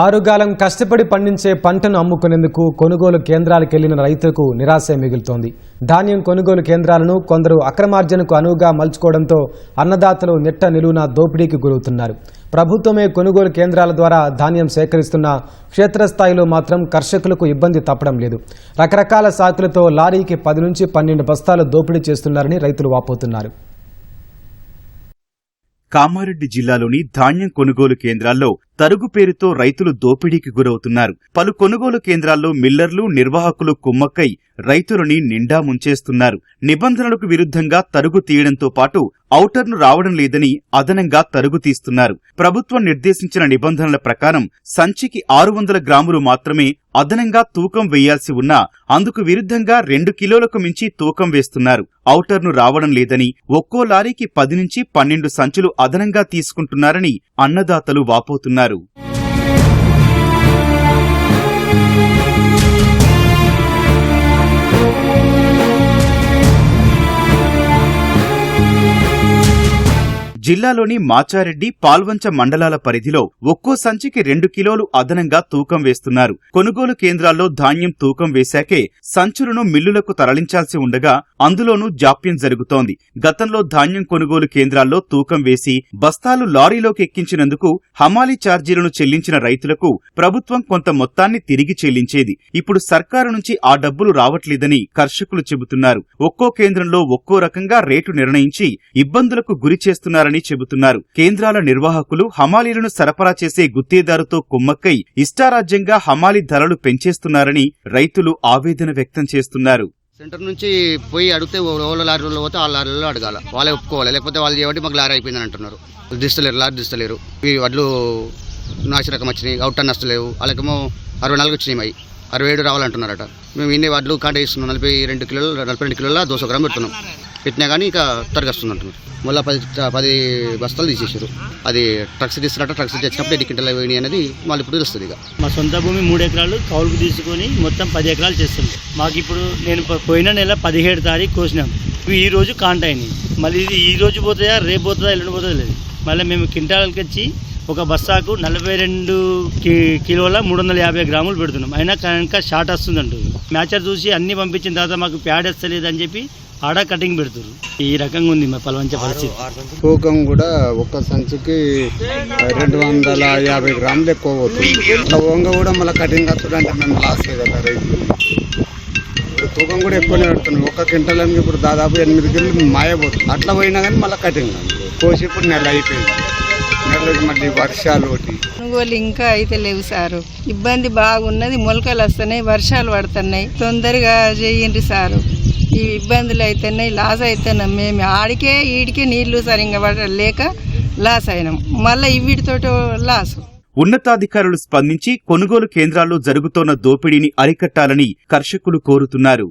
ఆరుగాలం కష్టపడి పండించే పంటను అమ్ముకునేందుకు కొనుగోలు కేంద్రాలకు వెళ్ళిన రైతులకు నిరాశే మిగులుతోంది. ధాన్యం కొనుగోలు కేంద్రాలను కొందరు అక్రమార్జనకు అనువుగా మలుచుకోవడంతో అన్నదాతలు నిట్ట నిలువున దోపిడీకి గురవుతున్నారు. ప్రభుత్వమే కొనుగోలు కేంద్రాల ద్వారా ధాన్యం సేకరిస్తున్న క్షేత్రస్థాయిలో మాత్రం కర్షకులకు ఇబ్బంది తప్పడం లేదు. రకరకాల సాకులతో లారీకి పది నుంచి పన్నెండు బస్తాలు దోపిడీ చేస్తున్నారని రైతులు వాపోతున్నారు. కామారెడ్డి జిల్లాలోని ధాన్యం కొనుగోలు కేంద్రాల్లో తరుగు పేరుతో రైతులు దోపిడీకి గురవుతున్నారు. పలు కొనుగోలు కేంద్రాల్లో మిల్లర్లు నిర్వాహకులు కుమ్మక్కై రైతులని నిండా ముంచేస్తున్నారు. నిబంధనలకు విరుద్ధంగా తరుగు తీయడంతో పాటు ఔటర్ను రావడం లేదని అదనంగా తరుగు తీస్తున్నారు. ప్రభుత్వం నిర్దేశించిన నిబంధనల ప్రకారం సంచికి ఆరు వందల గ్రాములు మాత్రమే అదనంగా తూకం వేయాల్సి ఉన్నా అందుకు విరుద్ధంగా రెండు కిలోలకు మించి తూకం వేస్తున్నారు. ఔటర్ను రావడం లేదని ఒక్కో లారీకి పది నుంచి పన్నెండు సంచులు అదనంగా తీసుకుంటున్నారని అన్నదాతలు వాపోతున్నారు. ఉన్నారు జిల్లాలోని మాచారెడ్డి పాల్వంచ మండలాల పరిధిలో ఒక్కో సంచికి రెండు కిలోలు అదనంగా తూకం వేస్తున్నారు. కొనుగోలు కేంద్రాల్లో ధాన్యం తూకం వేశాకే సంచులను మిల్లులకు తరలించాల్సి ఉండగా అందులోనూ జాప్యం జరుగుతోంది. గతంలో ధాన్యం కొనుగోలు కేంద్రాల్లో తూకం వేసి బస్తాలు లారీలోకి ఎక్కించినందుకు హమాలీ ఛార్జీలను చెల్లించిన రైతులకు ప్రభుత్వం కొంత మొత్తాన్ని తిరిగి చెల్లించేది. ఇప్పుడు సర్కారు నుంచి ఆ డబ్బులు రావట్లేదని కర్షకులు చెబుతున్నారు. ఒక్కో కేంద్రంలో ఒక్కో రకంగా రేటు నిర్ణయించి ఇబ్బందులకు గురి చేస్తున్నారని చెబుతున్నారు. కేంద్రాల నిర్వాహకులు హమాలీలను సరఫరా చేసే గుత్తేదారుతో కుమ్మక్కై ఇష్టారాజ్యంగా హమాలీ ధరలు పెంచేస్తున్నారని రైతులు ఆవేదన వ్యక్తం చేస్తున్నారు. సెంటర్ నుంచి పోయి అడిగితే ఓళ్ళ లారీలో పోతే ఆ లారీలో అడగాల. వాళ్ళే ఒప్పుకోవాలి. లేకపోతే వాళ్ళు చేయబట్టి మాకు లారీ అయిపోయిందని అంటున్నారు. దిస్తలేరు లారీ దిస్తలేరు. ఈ వడ్లు నాశరకం వచ్చినాయి అవుట్ టన్ వస్తలేవు వాళ్ళకేమో అరవై నాలుగు వచ్చినాయి అవి అరవై ఏడు రావాలంటున్నారట. మేము ఇన్ని వడ్లు కాంటే ఇస్తున్నాం నలభై రెండు కిలోలు నలభై రెండు కిలోల దోశ గ్రామ్ పెడుతున్నాం. పెట్టినా కానీ ఇక తరగస్తుంది అంటున్నారు మళ్ళీ పది పది బస్తాలు తీసేసారు అది ట్రక్స్ తీసుకురా ట్రక్స్ తెచ్చినప్పుడు ఎన్ని క్వింటల్ పోయినాయి అనేది మళ్ళీ ఇప్పుడు తెలుస్తుంది ఇక. మా సొంత భూమి మూడు ఎకరాలు కౌలుకు తీసుకొని మొత్తం పది ఎకరాలు చేస్తుంది. మాకు ఇప్పుడు నేను పోయిన నెల పదిహేడు తారీఖు కోసినాం. ఈ రోజు కాంట అయినాయి. మళ్ళీ ఇది ఈ రోజు పోతుందా రేపు పోతుందా ఎల్లుండి పోతుందా లేదు. మళ్ళీ మేము కింటాలకి వచ్చి ఒక బస్సాకు నలభై రెండు కి కిలోల మూడు వందల యాభై గ్రాములు పెడుతున్నాం. అయినా కనుక షార్ట్ వస్తుందంటూ. మ్యాచర్ చూసి అన్ని పంపించిన తర్వాత మాకు ప్యాడ్ వస్తలేదు అని చెప్పి ఆడ కటింగ్ పెడుతున్నారు ఈ రకంగా ఉంది మా పలవంచ పరిస్థితి. తూకం కూడా ఒక్క సంచికి రెండు వందల యాభై గ్రాములు ఎక్కువ పోతుంది. వంగ కూడా మళ్ళీ కటింగ్ అంటే మేము లాస్ కదా ఇప్పుడు తూకం కూడా ఎక్కువనే పెడుతున్నాం ఒక్క క్వింటల్కి ఇప్పుడు దాదాపు ఎనిమిది కిలోలు మాయపోతుంది అట్లా పోయినా కానీ మళ్ళీ కటింగ్ కోసి ఇప్పుడు నెల అయిపోయింది. నెలకి మళ్ళీ వర్షాలు ఒకటి. కొనుగోలు ఇంకా అయితే లేవు సారు. ఇబ్బంది బాగున్నది మొలకలు వస్తున్నాయి వర్షాలు పడుతున్నాయి. తొందరగా చేయండి సారు. ఈ ఇబ్బందులు అయితేనే లాస్ అయితేనే మేము ఆడికే ఈడికే నీళ్ళు సరిగ్గా లేక లాస్ అయినాం మళ్ళీ వీటితోటి లాస్. ఉన్నతాధికారులు స్పందించి కొనుగోలు కేంద్రాల్లో జరుగుతోన్న దోపిడీని అరికట్టాలని కర్షకులు కోరుతున్నారు.